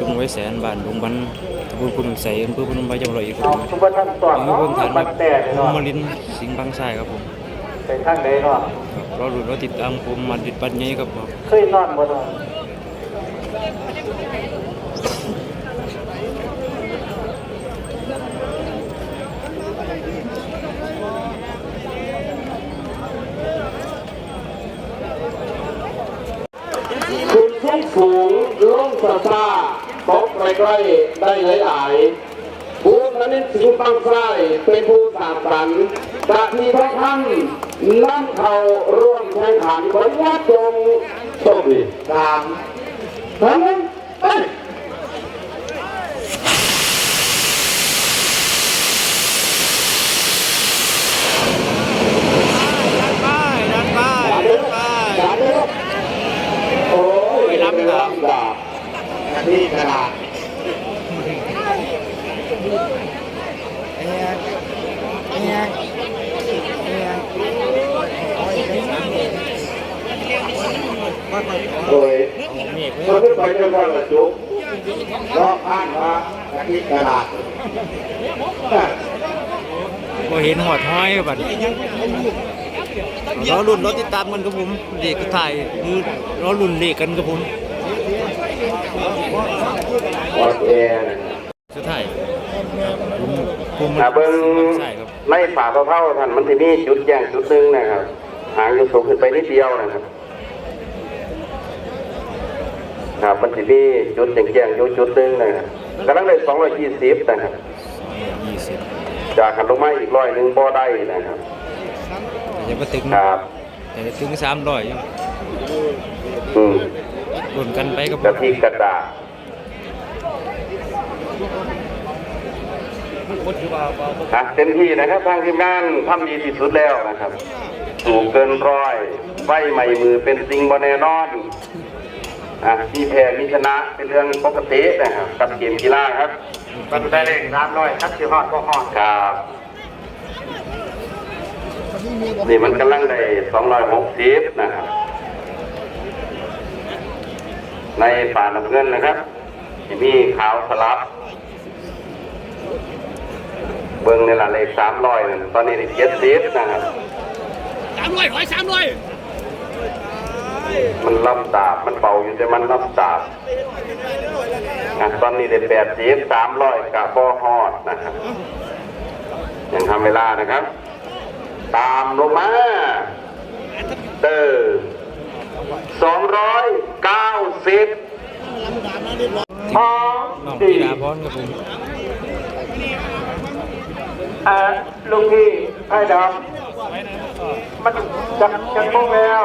จุงไว้แสนบานดงบันตะบนคุณใส่อำเภอพนมไพรจังหวัดร้อยเอ็ดครับเอาผมทุกคนท่านสอนมีเนาะคนฐานบันแต่ผเนาะมมาลินสิงห์บางทรายครับผมเป็นทางใดเนาะรอรุ้นรอติดตามผมมาดิดปันใหญ่ครับผมเคยนอนบ่เนาะคุณสูงสูงลงซาซาตก ใกล้ได้หลายๆผู้ชนิดสิงปังไส้เป็นผู้สาบสันจากที่พระท่านนั่งเขาร่วมแข่งขันขออนุญาตจงโชคดีสามทั้งนั้นไปป้ายด้านป้าย สาม ด้า เด้ น อ ป้าย สามเด้อโอ้ยลำดาบดาบที่กระดาษ โดยมันขึ้นไปด้วยกันละจุกรอบข้างว่ากะทิกระดาษพอเห็นหอดห้อยบัดรอรุ่นรอติดตามกันครับผมเด็กก็ถ่ายคือรอรุ่นเด็กกันครับผมวัดแอร์สุดท้ายผมผมนะเบิ้งใช่ครับในฝาเท่าๆท่านมันที่นี่จุดแย่งจุดหนึงนะครับ หางอยู่สูงขึ้นไปนิดเดียวนะครับ ครับ มันที่นี่จุดแย่งๆอยู่จุดหนึงนะครับกำลังได้220นะครับยี่สิบจากขันลงมาอีกร้อยหนึ่งบ่ได้นะครับแต่จะมาถึงครับแต่จะถึงสามร้อยอยู่อืมรุ่นกันไปครับผกะมทิกระดาษฮะเต็มที่นะครับทางทีมงานทำดีที่สุดแล้วนะครับ สูงเกินร้อยไฟใหม่มือเป็นสิ่งบนแน่นอน อะมีแพ้มีชนะเป็นเรื่องปกตินะครับกับเกมกีฬาครับมันได้เลขสามร้อยครับที่ฮอดก็ฮอดครับนี่มันกำลังได้260นะครับ ในป่าน้ำเงินนะครับที่มีขาวสลับ เบิ้งในละเลขสามร้อยนั่นตอนนี้เจ็ดสิบนะครับสามร้อยขอสามร้อย มันลำดาบมันเบาอยู่แต่มันลำดาบนะตอนนี้ได้แปดสิบสามร้อยกับบอฮอดนะครับยังทำเวลานะครับ ตามลงมาเตอร์สองร้อยเก้าสิบพอน้องดีกีฬาพรครับผมอ่าลุงพี่ไอ้ดำ มันจะจะพุ่งแล้ว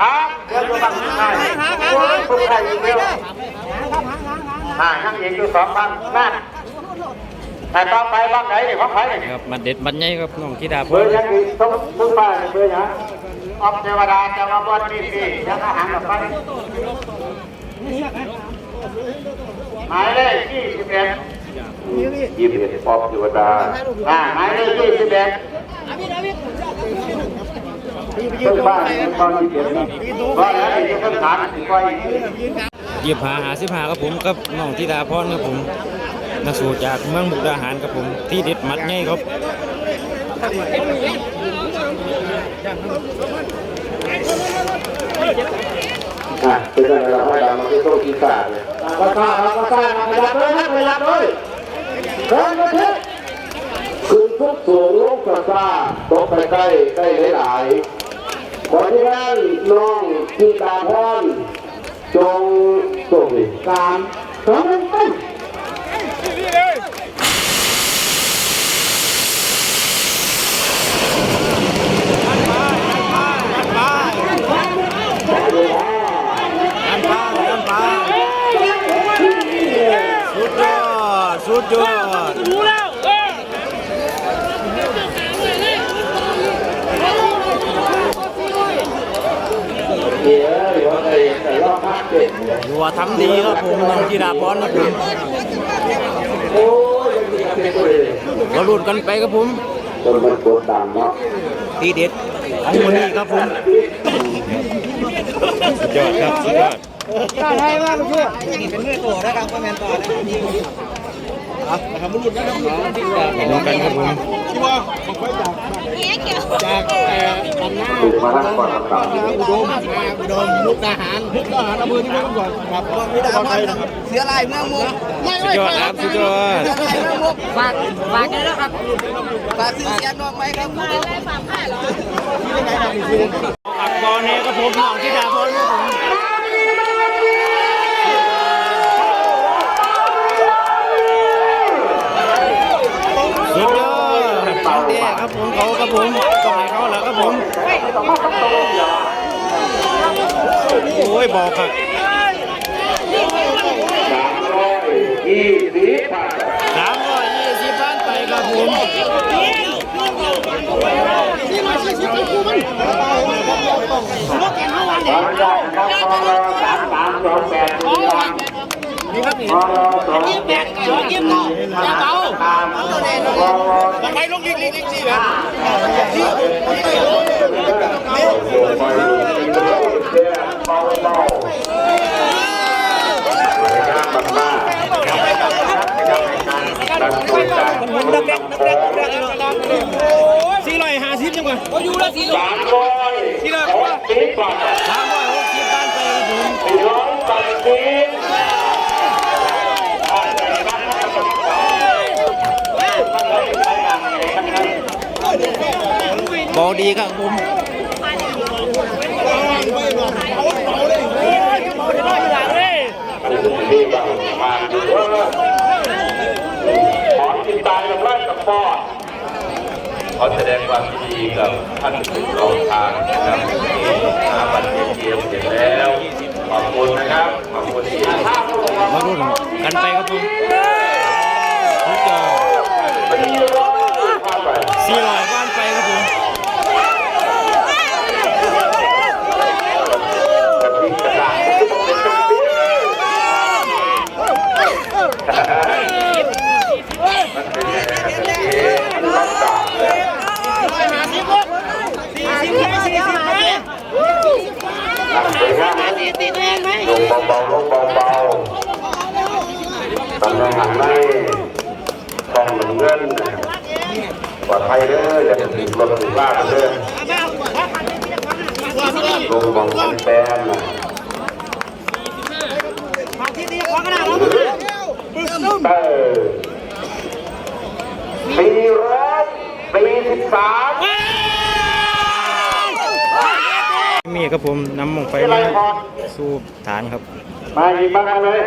ครับเดี๋ยวจะบังไห้พุ่งไห้อีกแล้วห่างข้างอีกอยู่สองพันนั่นแต่ต่อไปบ้างไหนนี่ของใครนี่ครับมาเด็ดบันใหญ่ครับน้องกีฬาพเบอรร์ยังอีกต้องต้องป้าเบอร์ยังออกเทวดาจะมาบวชนี่สิยังอาหารกับไปหมายเลขยี่สิบเอ็ดยี่สิบเอ็ดออกเทวดาอ่าหมายเลขยี่สิบเอ็ด ต้นบ้านตอนที่เก็บว่าแล้วไอ้ต้นฐานถึงไว้เหยียบหาหาสิบหาครับผมกับน้องกีฬาพรครับผมนักสู้จากเมืองมุกดาหารครับผมที่เด็ดมัดใหญ่ครับเป็นอะไรเราไม่ดำมันก็ต้องกีตาร์เลยก็ซ่าก็ซ่าไปรับเลยนะไปรับเลยเดินมาเถอะคืนทุกสูงลงกระซ่าตกไปใกล้ใกล้หลายๆ ขอที่นั่นน้องที่ตาพรจงส่งสามสองหนึ่งไปสุดยอดสุดยอด รู้แล้วเออ เดี๋ยวเดี๋ยวไอ้แต่รอบภาคเจ็ดถือว่าทำดีครับผมน้องกีฬาพรครับผมโอ้ยยังมีอะไรตัวเลยเราลุ้นกันไปครับผมจนมันปวดตามเนาะทีเด็ดของวันนี้ครับผมสุดยอดครับสุดยอดได้ให้มากเพื่อนนี่เป็นมือตัวได้ครับก็แมนต่อนะมาดูกันครับผมจาก เอ่อปันหน้าคือมาทั้งก่อนทั้งต่างอุดมมาอุดมมุกดาหารมุกดาหารอำเภอที่นี่ก่อนครับมุกดาหารเสียลายเมืองมุกไม่สุดยอดครับสุดยอดเสียลายเมืองมุกฝากฝากกันแล้วครับฝากซื้อเสียงนอกไหมครับอักบอลเนี่ยครับผมน้องที่ดาพรครับผมสุดยอดของแท้ ครับผมเขาครับผมต้องให้เขาแล้วครับผมโอ้ยบอกครับสามร้อยยี่สิบสามร้อยยี่สิบล้านไปครับผมขออนุญาตนะครับพอรอสามสามสองแปด สี่สามพอรอสองยี่สิบแปดสองยี่สิบเก้าอย่าเบาตามพอรอไปลงยิงลิงลิงสี่แบบสี่ร้อยห้าสิบจังหวะก็อยู่ละสี่ร้อยสามร้อยที่เราสิบบาทสามร้อยหกสิบล้านไปครับผมสี่ร้อยบาทสิบ บอกดีครับผมที่บางมาดูว่าขอติดตามกับราชปอดขอแสดงความยินดีกับท่านผู้รองทางนะครับที่หาบัตรเทียมเสร็จแล้วขอบคุณนะครับขอบคุณที่มารุ่นกันไปครับผมสุดยอดสี่ร้อยล้านไปครับผม ลงเบาๆลงเบาๆตำแหน่งหางในต้องเหมือนเงินปลอดภัยเด้ออย่าถึงรถถึงลากเด้อลงมองกันแต้มนะเออสี่ร้อยสี่สิบสาม มีครับผมนำมงไฟมาสู่ฐานครับ มาอีกบ้างเลย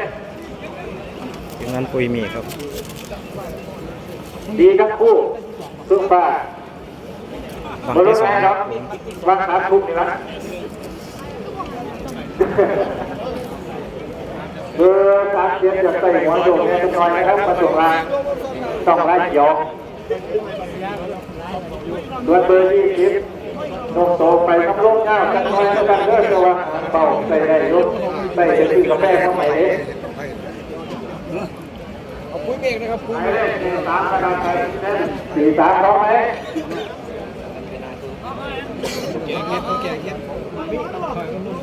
ทีมงานปุยมีครับ ดีทั้งคู่ซุปเปอร์ฝั่งมาลุ้ที่นสองแม่คครัรับบผมว่างสามทุกนี่นะเบอร์สามเสียงจากใส่หัวโยกเนี่ยจะคอยนะครับประตูรางต้องไล่เขียวส่วนเบอร์ยี่สิบ โนโตไปกับโลกเงาจังคอยกันเด้อตัวเป่าใส่ได้ยุบใส่จะซื้อกาแฟเข้าไปเด้คุยเมฆนะครับคุยหมายเลขสี่สามกระดาษไปสี่สามพร้อมไหม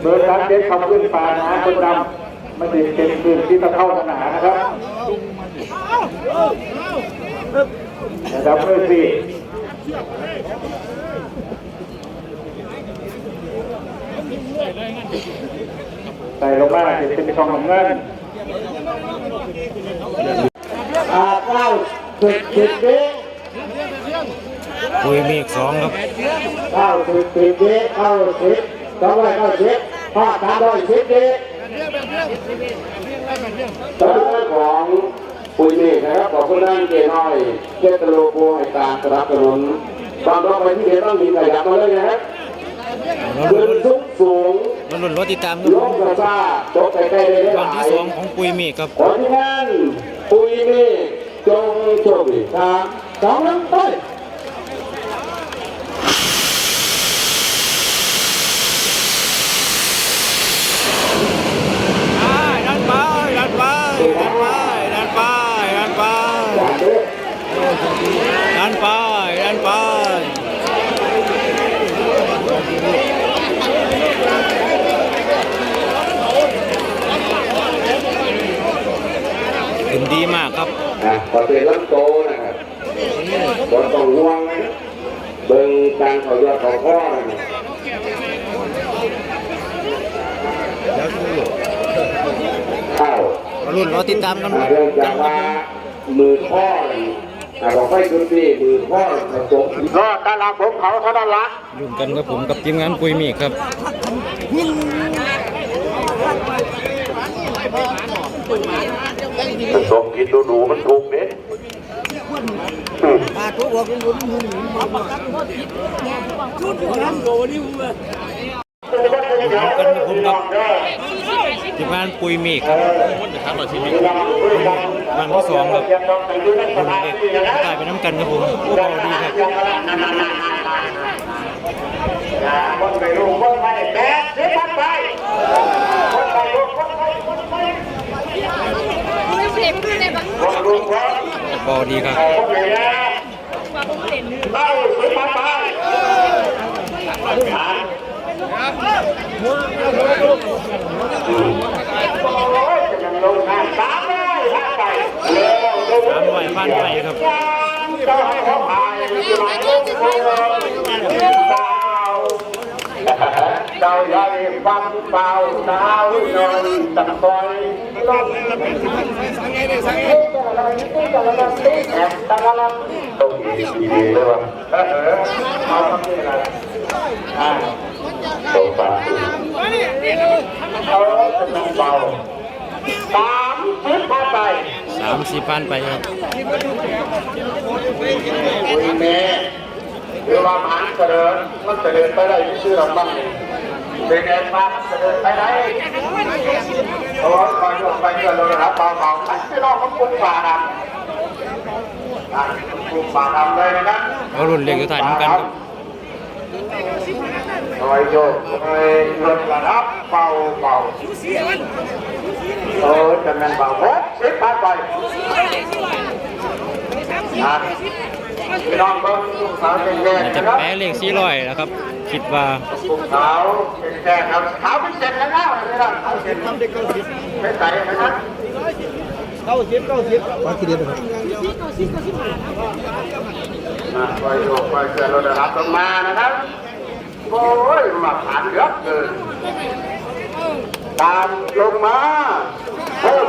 เบอร์สามเจ็ดขอบคุณป่านะคนดำมาติดเป็นคืนที่ตะเข้าสนานะครับระดับเบอร์สี่ ใส่ลงมาจะเป็นทองเงินอาเก้าสิบสิบเด็กปุยมีอีกสองครับเก้าสิบสิบเด็กเก้าสิบสองร้อยเก้าสิบห้าสามร้อยสิบเด็กตอนนี้ของปุ๋ยเมฆนะครับขอบคุณท่านเจน้อยเจตโลโกให้การสนับสนุนตอนต่อไปที่เดียวต้องมีขยับมาเลยนะครับขึ้นสูงสูง รุ่นรุ่นรถติดตามครับลงกระซ่าตกใกล้ๆได้หฝั่งลาที่ยสองของปุยมีครับขอที่นั่นปุ๋ยเมฆจงโชคดีครับสองน้ำต้นดันไปดันไปดันไปดันไปดันไป จากเด็ก ดันไปดันไป ขึ้นดีมากครับนะประเภทลำโตนะครับบนต้องห่วงนะเบิ่งการเขายอดเขาข้อนะเข้ารุ่นเราติดตามกันอ่าเรื่องจากว่ามือข้อนี่อ่าบอกให้คุณพี่มือข้อผสมก็ตาลาผมเขาเท่านั้นละรุ่นกันกับผมกับทีมงานปุยมีครับ ผสมกินดูดูมันถูกเด็ดกันกับผมกับทีมงานปุยมีครับวันที่สองครับรุ่นเด็กถ่ายไปน้ำกันครับผมผู้เบาดีครับคนไปลูกคนไปแปดสิบคนไปคนไปลูกคนไปคนไป คนลูกคนเบาดีครับคนไปแล้วเต้าสิบคนไปโอ้ยจะลงน้ำสามร้อยห้าไปเร็วเร็วสามร้อยพันไปครับ เจ้าให้เขาพายอยู่ไหนลูกคนเต้าเจ้าใหญ่ฟังเบาดาวนอยตะคอยลมแอบตะละลังตรงนี้ดีเลยวะเออเอาทำนี่อะไรอ่าโตฟ้าเขาเป็นเบาสามสิบห้าไปสามสี่พันไปครับ หรือว่ามันเสด็จมันเสด็จไปได้ชื่อเราบ้างเป็นไงบ้างเสด็จไปได้โอ้ยคอยยกไปเยอะเลยนะครับเบาๆอันที่นอกเขาปลูกป่าดำอะปลูกป่าดำเลยนะครับเอารุ่นเล็กอยู่ถ่ายน้ำกันครับคอยโยกคอยลดระดับเบาเบาโอ้จะแม่นเบาหกสิบพันไปอะ น้องเบิ้งลูกสาวเป็นแม่น่าจะแพ้เลขสี่ร้อยแล้วครับ คิดว่าลูกสาวเป็นแม่ครับขาวเป็นเสร็จแล้วนะนี่นะขาเสร็จทำเด็กเก้าสิบไม่ใส่นะครับเก้าสิบเก้าสิบมากี่เดือนครับอะคอยโยกคอยเสือรถระดับลงมานะครับโอ้ยมาผ่านเยอะเกินตามลงมาเพิ่ม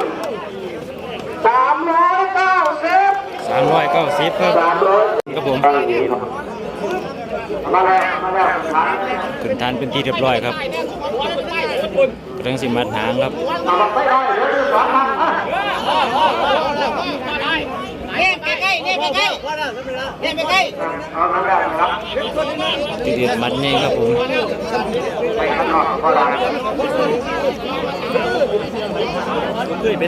สามร้อยเก้าสิบ สามร้อยเก้าสิบครับครับผมขึ้นทานเป็นที่เรียบร้อยครับกำลังสิมัดหางครับเอามาไปได้เดียวดูสองพันอะเนี่ยใกล้ๆเนี่ยใกล้ๆเนี่ยใกล้เอามครับติดเด็ดมัดใหญ่ครับผมไปข้างน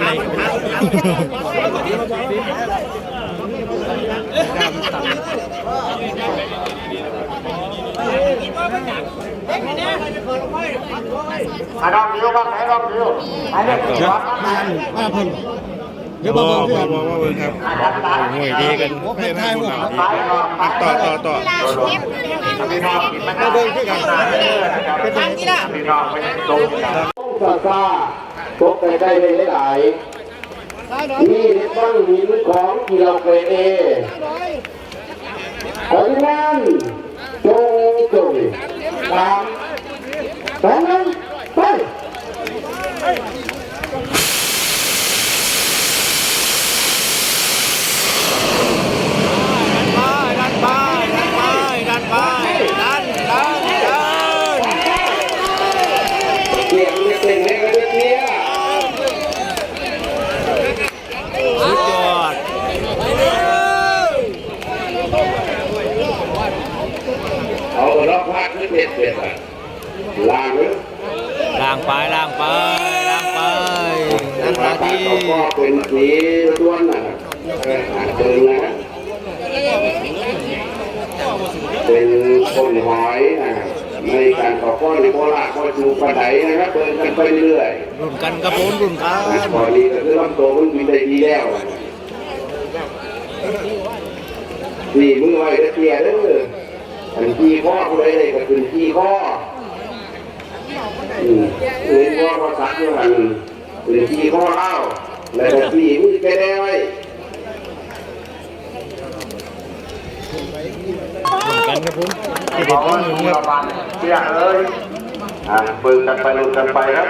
ได้ เป็นไรอะลองดูบ้างไหนลองดูอันนี้คือวัดนะมาเพิ่งเดี๋ยวมาเบิ่งด้วยกันอะดันดันห่วยดีกันโอเคไทยว่ะไปลองไปต่อต่อต่อพี่น้องมาเบิ้งด้วยกันเป็นทางที่ละพี่น้องไม่ได้ตรงกันซาซาพกไปได้เลยหลาย นี่บ้างหินของกีฬาเกรเอขอที่นั่นจงจงตามสองนั้นงไป ดันไปดันไปดันไปดันดันดัน เสียงเสียงให้กันเนี้ย สุดยอด เอาล็อกพาขึ้นเด็ดเด็ดลางเลย ล่างไปล่างไปล่างไปนั่ง พา ตา ที่ ดี ก็เป็นสีล้วนนะเออหาเจอนะเป็นคนหอยนะในการขอก้อนในโบราณก็จู ปลาไหลนะครับเดินกันไปเรื่อยรุ่นกันครับผมรุ่นกันพอดีก็คือลำตัวมันมีได้ดีแล้วนี่มือไว้ตะเกียร์เด้ออันที่ข้อเลยเลยก็คือที่ข้ออืมเงินข้อภาษาเดียวกันคือที่ข้อเล่าในหน้าที่มีแค่แน่ไว้รวมกันครับผมที่ขเด็อดบ้างงหนึ่งมีคปรับระมาณเที่ยงเลย อ่าเบิ่งกันไปลุ้นกันไปครับ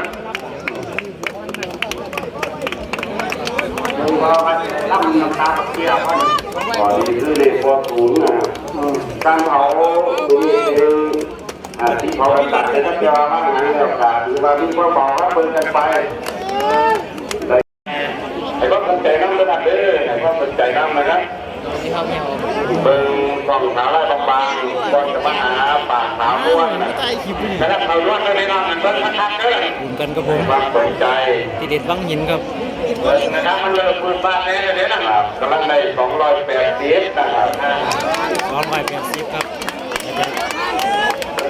ดูว่ามันรับน้ำตาเที่ยวมันก่อนนี้คือเลขพอศูนย์นะตั้งเขาตรงนี้เองที่เขาตัดในทัพยาว่างานแล้วขาดหรือว่าที่พ่อบอกว่าเบิ่งกันไปไอ้ก็สนใจน้ำระดับเด้อไอ้ก็สนใจน้ำนะครับเบิ่งกองสาวไล่ บางๆบนจะมาหาปากสาวม้วนนะครับเขาล้วนก็ได้น้ำมันเบิ่งทักๆเด้อรวมกันครับผมความสนใจที่เด็ดบ้างหินครับเบิ่งนะครับมันเริ่มพื้นบ้านแน่เด้อนะครับกำลังได้280นะครับสองร้อยแปดสิบครับ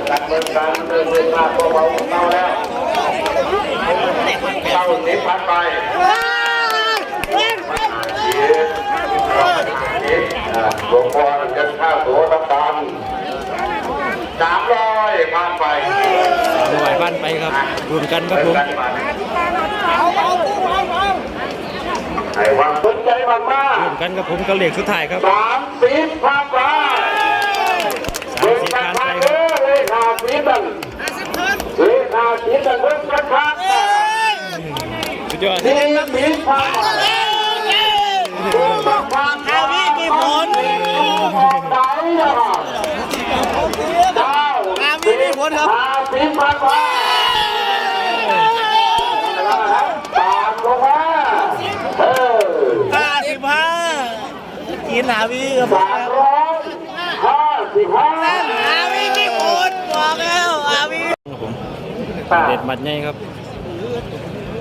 การเบิ่งการเริ่มพื้นบ้านเบาๆเบาแล้วเก้าสิบพันไป หลวงพ่อจะข้าโสน้ำตาลสามร้อยผ่านไป สองร้อย บ้านไปครับรวมกันครับผมไอ้ความสนใจมากมารวมกันครับผมกับเหล็กสุดท้ายครับสามสิบผ่านไปสามสิบกัผ่านนไปไปคเลรับยเลขาสีดังเลขาสีดังเบิ้งกันครับสุดยอดสี่สิบผ่านไปผ่านอาวิมีผลไหนนะ ผ่านไปตามลงมาเออห้าสิบห้ากินหาวีกับสามร้อยห้าสิบห้าอาวีมีคนบอกแล้วอาวีครับผมเด็ดมัดใหญ่ครับ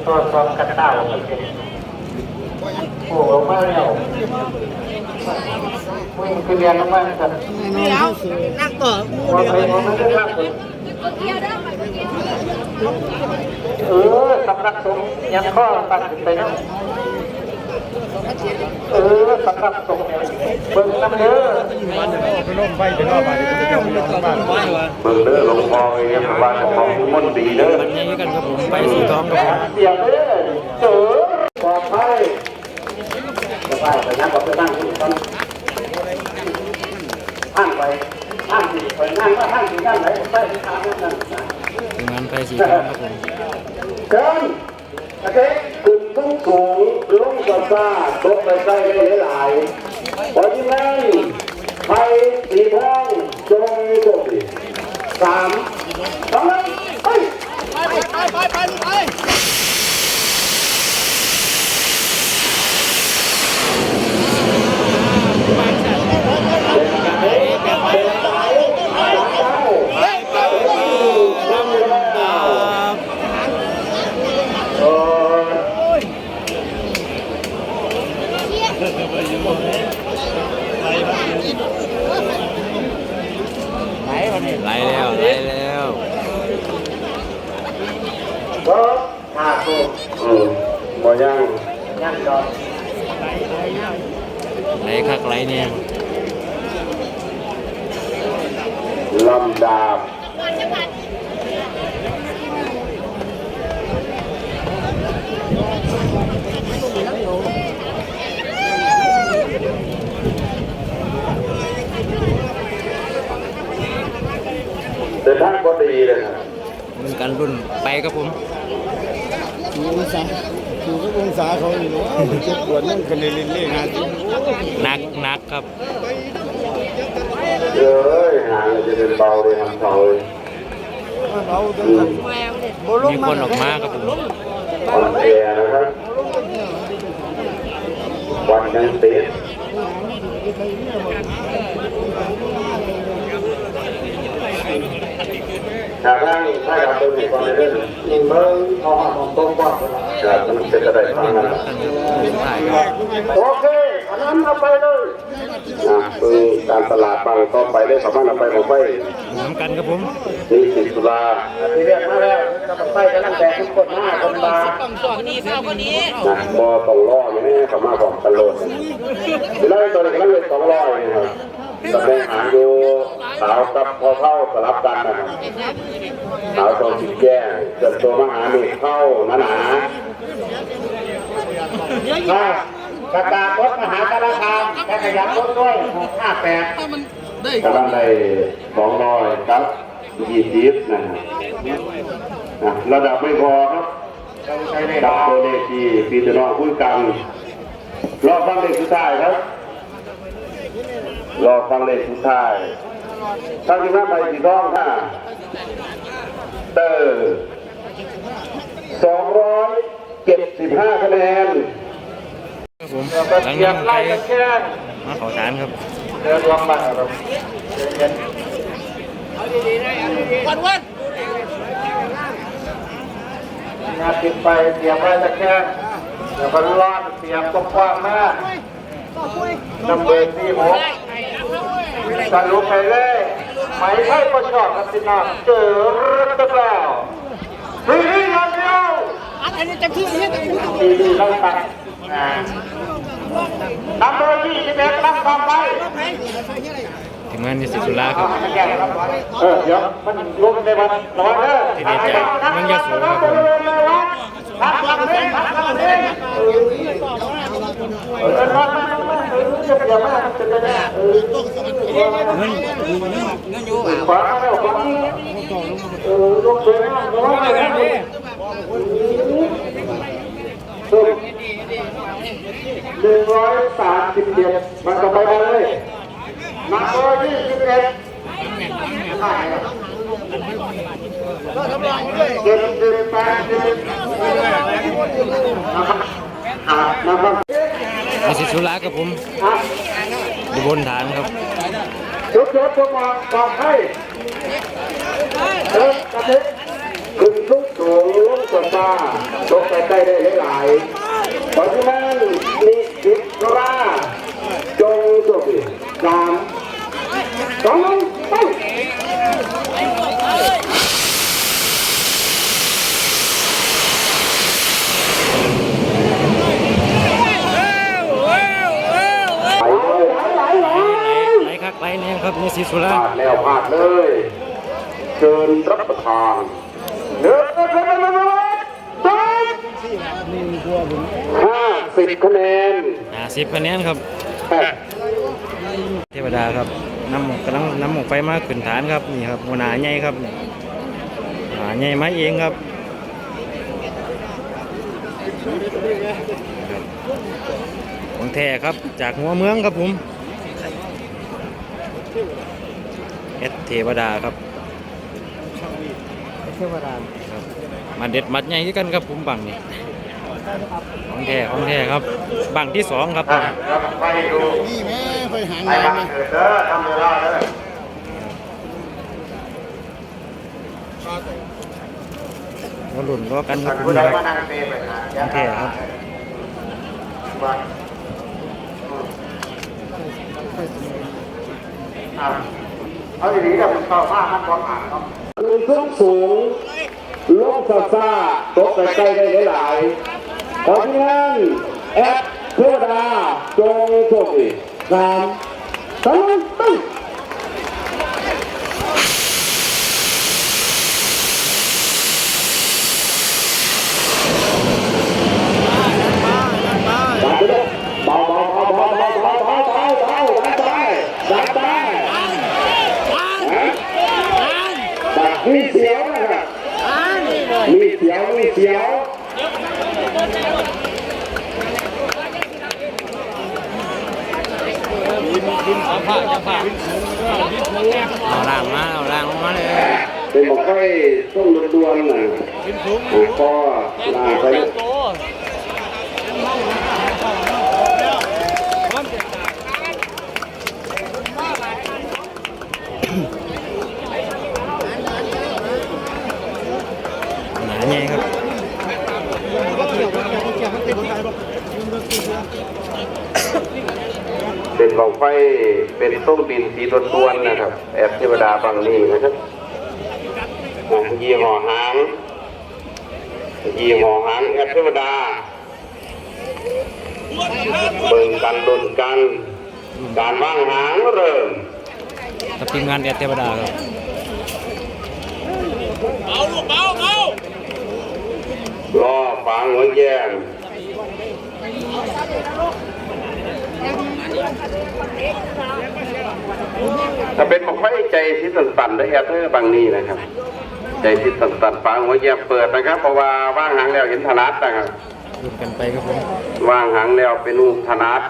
ตัวสองกระต่ายโอ้โหมาแล้ววิ่งคือเรียนลงมาครับเดี๋ยวนั่งต่อว่าใครมาไม่ได้รับ เออสำนักสงฆ์ยังข้อตัดไปนะเออสำนักสงฆ์เบิ่งน้ำเด้อเบิ่งเด้อหลวงพ่อเองบ้านของของมนดีเด้อมัดใหญ่กันครับผมไปสีทองครับผมเสียงเด้อเจอปลอดภัยจะไปไปนั่งกับไปนั่งที่ตอนท่านไปท่านสิไปนั่งข้างไป ที่ทางนั้นน่ะทีมงานไปสีทองครับผมเกินโอเคขึ้นทุกสูงลงกับซ่าตกไปใกล้ได้หลายๆเพราะฉะนั้นไปสีทองจงโชคดีสามสองหนึ่งไปไปไปไปไปไป ไหลแล้วไหลแล้ว ก็ห้าตัวอืมบ่ ยังยังดอกไหลคักไหลเนี่ยลำดาบเดินทางก็ดีเลยนะมันกันรุ่นไปครับผมองศาอยู่กับองศาเขาอยู่ว่าเจ็บปวดนั่งกันเลยเล่นๆหาที่หนักหนักครับเอ้ยหางจะเป็นเบาเลยทำเบาเลยเราจังอืสัมนมีคนออกมาครับผมอ่อนแอนะครับวันยังติดหาร่างถ้าเราเป็นสิ่งของในเรื่องยิงเบิ้งทองของต้มก่อน จะไรบ้างนะสุดท้ายครับโอเคอันนั้นเอาไปเลยอ่าคือการตลาดบางก็ไปได้สามารถเอาไปของไปน้ำกันครับผมนี่สิสุราที่เรียกมาแล้วก็ไปกำลังแดงทุกคนหน้าคนตาคนนี้เข้าคนนี้นะบอสองร้อยนี่สามารถบอกกันโลดเล่นตัวนี้ก็เลยสองร้อยนะครับแสดงหางอยู่สาวกับพอเข้าสลับกันนะครับสาวตัวสีแก่จนตัวมหาหนุ่มเข้าหนาหนาอ่า กระตารถมหาสารคามและขยับรถด้วยหกห้าแปดกำลังได้สองร้อยครับยี่สิบนะฮะอะระดับไม่พอครับดับตัวเลขที่พี่จะน้องคุยกันรอฟังเลขสุดท้ายครับรอฟังเลขสุดท้ายถ้าที่มาไปสีทองค่ะเตอร์ 15คะแนนครับผมหลังจากไปมาขอฐานครับเดินลงมาครับเอาดีๆได้เอาดีๆวันวันงานติดไปเตรียมไว้ตะแคงเดี๋ยวมันร้อนเตรียมกว้างมากนำเบอร์ที่หกจสรุปไปเลยไม่ให้ประชดกันพี่น้เจอรึเปล่าวิ่ง อันนี้เต็มที่เลยเต็มที่ทีนี้เราตัดอ่านับเบอร์ที่สิบเอ็ดตั้งความไว้ถึงงานนิสิตสุราครับเออเดี๋ยวมันรวมในวันร้อยเด้อที่นี่จะมันยาสูงครับผมทักหลังเลยทักหลังเลยเออมามามาเออเดี๋ยวเดี๋ยวมาจะได้เออเงินเงินอยู่ขวาแล้วขวาเออลงไปแล้วลงไปแล้ว หนึ่งร้อยสามสิบเจ็ดมันก็ไปเลยนับเบอร์ยี่สิบเอ็ดเดินเดินไปเดินนะครับนะครับนิสิตสุราครับผมอยู่บนฐานครับยกยกตัวมองมองให้เดินกระเทกขึ้นลุกสูงลงส่วนตาลงไปใกล้ได้หลายๆ เพราะฉะนั้นมีสิทธิ์ราจงสุขสามสองหนึ่งไปไปเลยไหลไหลไหลคักไหลแน่ครับนิสิตสุราพลาดแล้วพลาดเลยเชิญรับประทานเนื้อเนื้อเนื้อเนื้อเนื้อ ห้าสิบคะแนนอ่าสิบคะแนนครับ เทวดาครับนำกำลังนำหมกไฟมาขึ้นฐานครับนี่ครับหัวหน้าใหญ่ครับหัวหน้าใหญ่มาเองครับครับของแท้ครับจากหัวเมืองครับผมเอสเทวดาครับเทวดาครับ มาเด็ดมัดใหญ่ที่กันครับผมบังนี่ของแท้ของแท้ครับ บังที่สองครับไปดูนี่แม่ค่อยหางไปมาเถิดเด้อทำเวลาเด้อว่าหลุนก็กันครับผผู้มใดครับมานั่งเตะไปหาของแท้ครับว่าอะเอาดีๆเดี๋ยวมันเข้ามามันความอ่านเนาะคือสูงสูง ลงซาซาตกใกล้ได้หลายๆขอที่นั่นแอปเทวดาจงโชคดีสามสองไปเเสียวเอาล่างมาเอาล่างมาเลยเป็นบอกให้ต้องดวนๆหนะก็ลาไปหนาใหญ่ครับ เป็นบอกไฟเป็นต้มบินสีตวนๆนะครับ แอบเทวดาฝั่งนี้นะครับอะยี่ห้อหางยี่ห้อหางแอบเทวดาเบิ่งกันดนกัน การว่างหางเริ่มกับทีมงานแอดเทวดาครับรอฟังหัวแย่ง ถ้าเป็นบอกไฟใจที่สันๆได้แอดเธอร์บางนี้นะครับ ใจที่สันๆฟังหัวเหยียบเปิดนะครับ เพราะว่าว่างหางแล้วเห็นธนัดนะครับลุ้นกันไปครับผมว่างหางแล้วเป็นลูกธนัด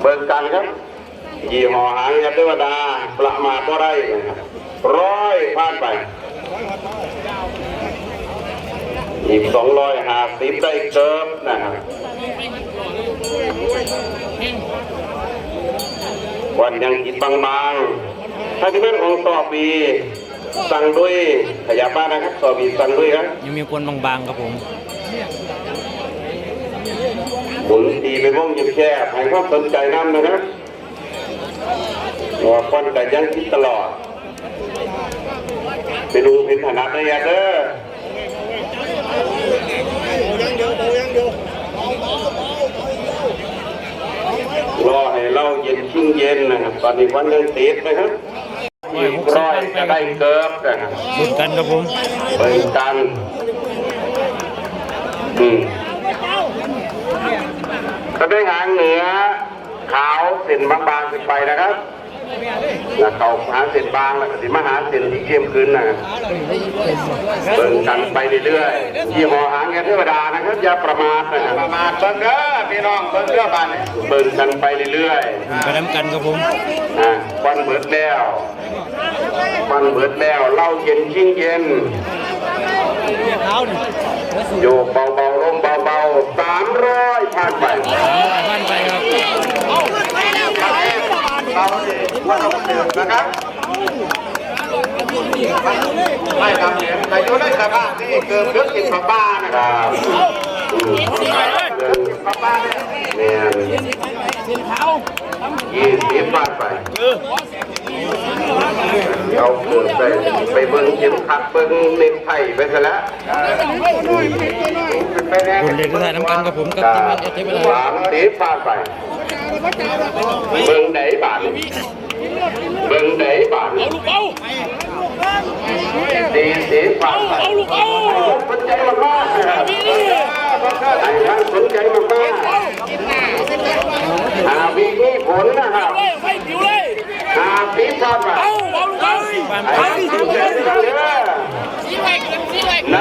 เบิ่งกันครับยี่ห้อหางยาเทวดาประมาทก็ได้นะครับร้อยผ่านไปอีกสองร้อยห้าสิบได้เกิมนะครับ วันยังกิดบางๆถ้าที่เป็นของต่อปีสั่งด้วยขยับบ้านนะครับต่อปีสั่งด้วยครับยังมีคนบางๆครับผมหมุนดีไปว่องยิบแคบให้ความสนใจน้ำนะครับว่าคนแต่ยังคิดตลอด ไปดูเป็นฐานะได้ยังเด้อ รอให้เราเย็นชิ่งเย็นนะครับตอนนี้วันเรื่องติดนะครับอีกร้อยจะได้เกิบนะครับลุ้นกันครับผมเบิ่งกันอืมก็ด้วยหางเหนือขาวเส้นบางๆขึ้นไปนะครับ แล้วเขาหาเส้นบางแล้วก็สิมาหาเส้นที่เข้มขึ้นนะเบิ่งกันไปเรื่อยๆยี่ห้อหางแกเทวดานะครับอย่าประมาทนะครับประมาทเบิ่งเด้อพี่น้องเบิ่งเด้อบ้านเบิ่งกันไปเรื่อยลุ้นไปน้ำกันครับผมๆอะควันเบิดแล้วควันเบิดแล้วเหล่าเย็นชิ่งเย็นโยกเบาๆลงเบาๆสามร้อยผ่านไปบ้านไปครับ เราดีว่าเราเดือดนะครับไม่ทำเหรียญแต่อยู่ในสภาพที่เกินเลือกกินปลาบ้านะครับอืมเกินกินปลาบ้าเนี่ยยี่สิบบาทไปเอาเกินไปไปเบิ้งเข็มขัดเบิ้งเน็กไทไปซะแล้วคนเรียนก็ได้น้ำกันครับผมกับทีมงานเอเทเวลาสามสิบผ่านไป เบิ่งไหนบาทเบิ่งไหนบาทเอาลูกเอาสี่สิบผ่านไปเอาลูกเอาสนใจมากๆนะครับไอ้ท่านสนใจมากๆหาวิธีผลนะครับเฮ้ยไฟผิวเลยหาสิบผ่านไปเอาเอาลูกเอาบ้านไอ้ไปท่านสนใจมากๆชี้ไว้ชี้ไว้ใน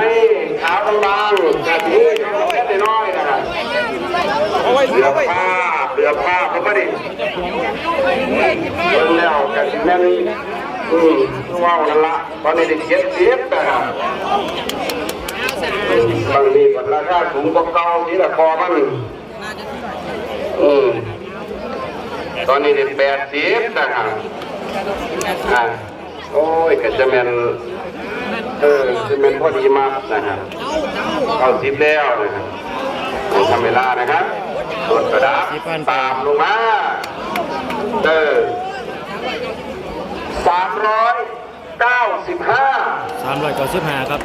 ขาวบางๆแต่ที่แค่น้อยๆนะครับเหลือผ้า เหลือผ้าเขาไม่ได้เบิ่งแล้วกันแม่นอืมว้าวนั่นละตอนนี้ได้เจ็ดสิบนะครับบางทีมันราคาสูงกว่าเก่าที่ละคอมันอืมตอนนี้ได้แปดสิบนะครับอ่าโอ้ยก็จะแม่นเออจะเป็นพอดีมากนะครับเข้าสิบแล้วนะครับทำเวลานะครับ ตรวจกระดาษตามลงมาเออสามร้อยเก้าสิบห้าสามร้อยเก้าสิบห้าครับ